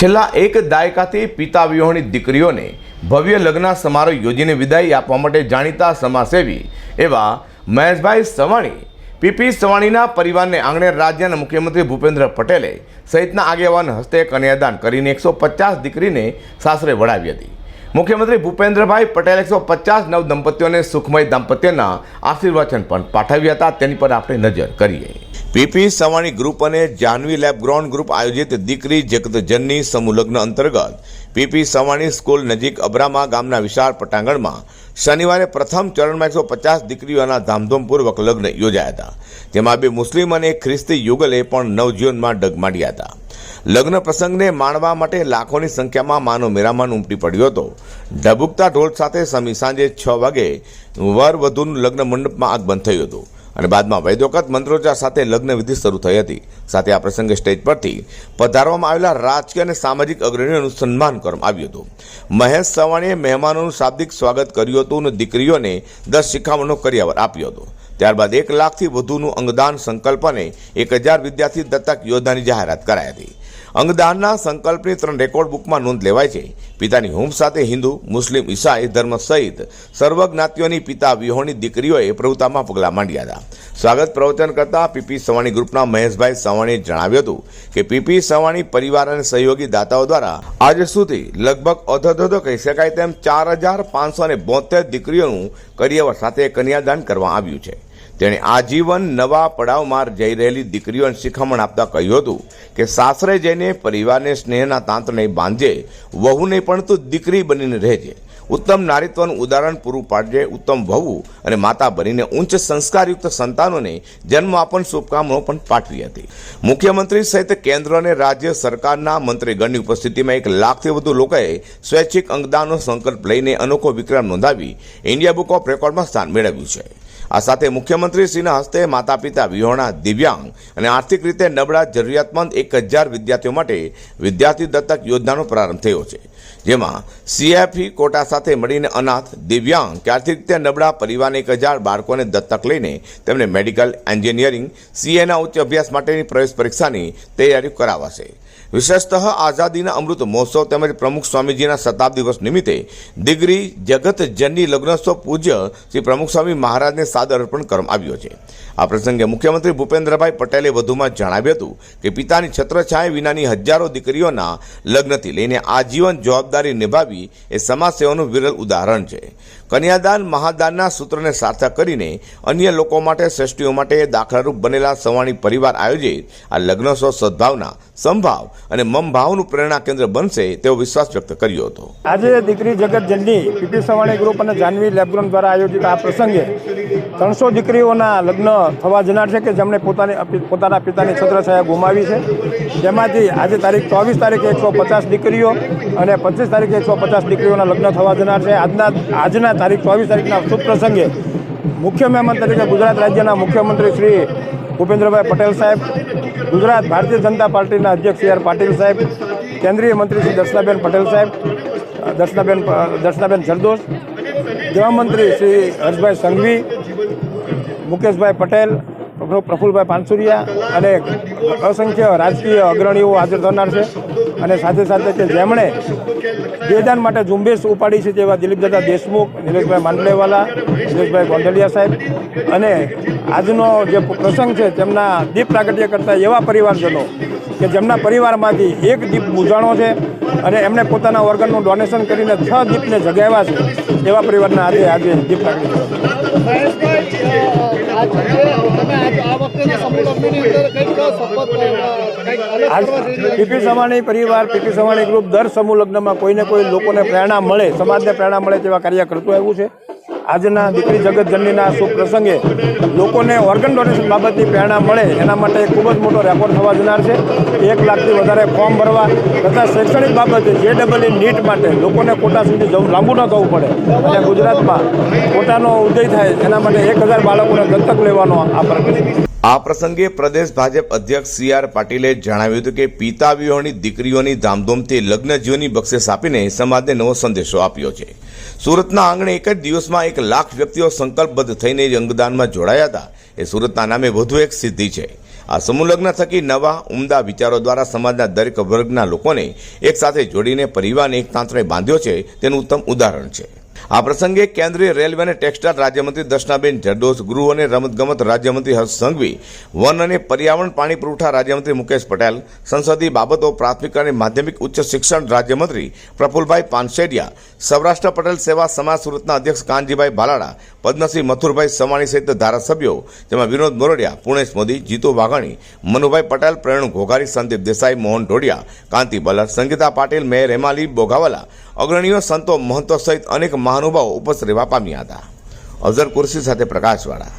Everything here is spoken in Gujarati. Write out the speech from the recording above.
છેલ્લા એક દાયકાથી પિતા વિહોણી દીકરીઓને ભવ્ય લગ્ન સમારોહ યોજીને વિદાય આપવા માટે જાણીતા સમાજસેવી એવા મહેશભાઈ સવાણી, પીપી સવાણીના પરિવારને આંગણે રાજ્યના મુખ્યમંત્રી ભૂપેન્દ્ર પટેલે સહિતના આગેવાન હસ્તે કન્યાદાન કરીને એકસો પચાસ દીકરીને સાસરે વડાવી હતી. મુખ્યમંત્રી ભૂપેન્દ્રભાઈ પટેલ એકસો પચાસ નવ દંપતીઓને સુખમય દાંપત્યના આશીર્વચન પણ પાઠવ્યા હતા. તેની પર આપણે નજર કરીએ. પીપી સવાણી ગ્રુપ અને જાનવી લેબ ગ્રાઉન્ડ ગ્રુપ આયોજિત દીકરી જગતજનની સમૂહલગ્ન અંતર્ગત પીપી સવાણી સ્કૂલ નજીક અબ્રામા ગામના વિશાળ પટાંગણમાં શનિવારે પ્રથમ ચરણમાં એકસો પચાસ દીકરીઓના ધામધૂમપૂર્વક લગ્ન યોજાયા હતા. જેમાં બે મુસ્લિમ અને ખ્રિસ્તી યુગલે પણ નવજીવનમાં ડગમાડ્યા હતા. લગ્ન પ્રસંગને માણવા માટે લાખોની સંખ્યામાં માનો મેરામાન ઉમટી પડ્યો હતો. ઢબુકતા ઢોલ સાથે સમી સાંજે છ વાગે વર વધુનું લગ્ન મંડપમાં આગમન થયું હતું. અને બાદમાં વૈદોકત મંત્રોચ્ચાર સાથે લગ્ન વિધિ શરૂ થઈ હતી. સાથે આ પ્રસંગે સ્ટેજ પરથી પધારવામાં આવેલા રાજકીય અને સામાજિક અગ્રણીઓનું સન્માન કરવામાં આવ્યું હતું. મહેશ સવાણીએ મહેમાનોનું શાબ્દિક સ્વાગત કર્યું હતું અને દીકરીઓને દસ શિખામણનો કર્યાવર આપ્યો હતો. ત્યારબાદ એક લાખથી વધુનું અંગદાન સંકલ્પને એક હજાર વિદ્યાર્થી દત્તક યોદ્ધાની જાહેરાત કરાઈ હતી. અંગદાનના સંકલ્પની ત્રણ રેકોર્ડ બુકમાં નોંધ લેવાય છે. પિતાની હુંફ સાથે હિન્દુ, મુસ્લિમ, ઈસાઈ, ધર્મ સહિત સર્વ જ્ઞાતિઓની પિતા વિહોણી દીકરીઓએ પ્રવૃત્તામાં પગલાં માંડ્યા હતા. સ્વાગત પ્રવચન કરતા પીપી સવાણી ગ્રુપના મહેશભાઈ સવાણીએ જણાવ્યું હતું કે પીપી સવાણી પરિવાર અને સહયોગી દાતાઓ દ્વારા આજે સુધી લગભગ અધધો કહી શકાય તેમ ચાર હજાર પાંચસો અને બોતેર દીકરીઓનું કરિયવર સાથે કન્યાદાન કરવામાં આવ્યું છે. તેણે આજીવન નવા પડાવમાં જઈ રહેલી દીકરીઓને શિખામણ આપતા કહ્યું હતું કે સાસરે જઈને પરિવારને સ્નેહના તાંતને બાંધજે વહુ નહીં પણ તું દીકરી બનીને રહેજે. ઉત્તમ નારીત્વનું ઉદાહરણ પૂરું પાડજે, ઉત્તમ વહુ અને માતા બનીને ઉચ્ચ સંસ્કારયુક્ત સંતાનોને જન્મ આપણ શુભકામનાઓ પણ પાઠવી હતી. મુખ્યમંત્રી સહિત કેન્દ્ર અને રાજ્ય સરકારના મંત્રીગણની ઉપસ્થિતિમાં એક લાખથી વધુ લોકોએ સ્વૈચ્છિક અંગદાનનો સંકલ્પ લઈને અનોખો વિક્રમ નોંધાવી ઇન્ડિયા બુક ઓફ રેકોર્ડમાં સ્થાન મેળવ્યું છે. આ સાથે મુખ્યમંત્રીશ્રીના હસ્તે માતા પિતા વિહોણા દિવ્યાંગ અને આર્થિક રીતે નબળા જરૂરિયાતમંદ એક હજાર વિદ્યાર્થીઓ માટે વિદ્યાર્થી દત્તક યોજનાનો પ્રારંભ થયો છે, જેમાં સીએફઈ કોટા સાથે મળીને અનાથ, દિવ્યાંગ, કે આર્થિક રીતે નબળા પરિવારને એક હજાર બાળકોને દત્તક લઈને તેમને મેડિકલ એન્જિનિયરિંગ, સીએના ઉચ્ચ અભ્યાસ માટેની પ્રવેશ પરીક્ષાની તૈયારી કરાવાશે. વિશેષતઃ આઝાદીના અમૃત મહોત્સવ તેમજ પ્રમુખ સ્વામીજીના શતાબ્દી દિવસ નિમિત્તે દિગ્રી જગત જનની લગ્નોત્સવ પૂજ્ય શ્રી પ્રમુખ સ્વામી મહારાજને સાદર અર્પણ કરવામાં આવ્યો છે. આ પ્રસંગે મુખ્યમંત્રી ભૂપેન્દ્રભાઈ પટેલે વધુમાં જણાવ્યું હતું કે પિતાની છત્રછાયા વિનાની હજારો દીકરીઓના લગ્નથી લઈને આજીવન જવાબદારી નિભાવી એ સમાજસેવાનું વિરલ ઉદાહરણ છે. કન્યાદાન મહાદાનના સૂત્રને સાર્થક કરીને અન્ય લોકો માટે, શ્રેષ્ઠીઓ માટે દાખલારૂપ બનેલા સવાણી પરિવાર આયોજિત આ લગ્નોત્સવ સદભાવના સંભાવ અને મમભાવનું પ્રેરણા કેન્દ્ર બનશે તેવો વિશ્વાસ વ્યક્ત કર્યો હતો. આજે દીકરી જગત જલ્દી પીપી સવાણી ગ્રુપ અને જાનવી લેબગ્રોન દ્વારા આયોજિત આ પ્રસંગે ત્રણસો દીકરીઓના લગ્ન થવા જનાર છે કે જેમણે પોતાની પોતાના પિતાની છત્રછાયા ગુમાવી છે. જેમાંથી આજે તારીખ ચોવીસ તારીખે એકસો પચાસ દીકરીઓ અને પચીસ તારીખે એકસો પચાસ દીકરીઓના લગ્ન થવા જનાર છે. આજના આજના તારીખ ચોવીસ તારીખના શુભ પ્રસંગે મુખ્ય મહેમાન તરીકે ગુજરાત રાજ્યના મુખ્યમંત્રી શ્રી ભૂપેન્દ્રભાઈ પટેલ સાહેબ, ગુજરાત ભારતીય જનતા પાર્ટીના અધ્યક્ષ સી આર પાટીલ સાહેબ, કેન્દ્રીય મંત્રી શ્રી દર્શનાબેન પટેલ સાહેબ દર્શનાબેન દર્શનાબેન જરદોશ, ગૃહમંત્રી શ્રી હર્ષભાઈ સંઘવી મુકેશભાઈ પટેલ પ્રફુલ- પ્રફુલભાઈ પાનસુરિયા અને અસંખ્ય રાજકીય અગ્રણીઓ હાજર થનાર છે. અને સાથે સાથે કે જેમણે વેદાન માટે ઝુંબેશ ઉપાડી છે તેવા દિલીપદાદા દેશમુખ નિલેશભાઈ માંડલેવાલા નિલેશભાઈ ગોંડલિયા સાહેબ અને આજનો જે પ્રસંગ છે તેમના દીપ પ્રાગટ્ય કરતા એવા પરિવારજનો કે જેમના પરિવારમાંથી એક દીપ બુજાણો છે અને એમણે પોતાના ઓર્ગનનું ડોનેશન કરીને છ દીપને જગાવ્યા છે એવા પરિવારના આજે આજે દીપ પ્રાગટ્ય પીપી સવાણી પરિવાર પીપી સવાણી ગ્રુપ દર સમૂહ લગ્નમાં કોઈને કોઈ લોકોને પ્રેરણા મળે સમાજને પ્રેરણા મળે તેવા કાર્ય કરતું આવ્યું છે. આજના દીકરી જગત જનનીના શુભ પ્રસંગે લોકોને ઓર્ગન ડોનેશન બાબતની પ્રેરણા મળે એના માટે ખૂબ જ મોટો રેકોર્ડ થવા જનાર છે. એક લાખથી વધારે ફોર્મ ભરવા તથા શૈક્ષણિક બાબતે જે ડબલ નીટ માટે લોકોને કોટા સુધી જવું લાંબુ ન થવું પડે. અને ગુજરાતમાં કોટાનો ઉદય થાય એના માટે એક હજાર બાળકોને દત્તક લેવાનો આ પ્રકૃતિ આ પ્રસંગે પ્રદેશ ભાજપ અધ્યક્ષ સી આર પાટીલે જણાવ્યું હતું કે પિતા વિહોણી દીકરીઓની ધામધૂમથી લગ્ન જીવનની બક્ષિસ આપીને સમાજને નવો સંદેશો આપ્યો છે. સુરતના આંગણે એક જ દિવસમાં એક લાખ વ્યક્તિઓ સંકલ્પબદ્ધ થઈને અંગદાનમાં જોડાયા હતા. એ સુરતના નામે વધુ એક સિદ્ધિ છે. આ સમૂહલગ્ન થકી નવા, ઉમદા વિચારો દ્વારા સમાજના દરેક વર્ગના લોકોને એકસાથે જોડીને પરિવારને એક તાંત્રે બાંધ્યો છે. તેનું ઉત્તમ ઉદાહરણ છે. આ પ્રસંગે કેન્દ્રીય રેલવે અને ટેક્સટાઇલ રાજ્યમંત્રી દર્શનાબેન જરડોસ ગૃહ અને રમતગમત રાજ્યમંત્રી હર્ષ સંઘવી, વન અને પર્યાવરણ પાણી પુરવઠા રાજ્યમંત્રી મુકેશ પટેલ, સંસદીય બાબતો, પ્રાથમિક અને માધ્યમિક ઉચ્ચ શિક્ષણ રાજ્યમંત્રી પ્રફુલભાઈ પાનશેડિયા સૌરાષ્ટ્ર પટેલ સેવા સમાજ સુરતના અધ્યક્ષ કાનજીભાઈ ભાલાડા પદ્મશ્રી મથુરભાઈ સવાણી સહિત ધારાસભ્યો, જેમાં વિનોદ મોરડિયા, પુણેશ મોદી, જીતુ વાઘાણી, મનુભાઈ પટેલ, પ્રવીણ ઘોઘારી, સંદીપ દેસાઈ, મોહન ઢોડિયા, કાંતિ બલર સંગીતા પાટીલ, મેયર હેમાલી બોગાવાલા અગ્રણીઓ સંતો મહંતો સહિત અનેક મહાનુભાવો ઉપસ્થિત રહેવા પામ્યા હતા. અફઝર કુરશી સાથે પ્રકાશવાળા.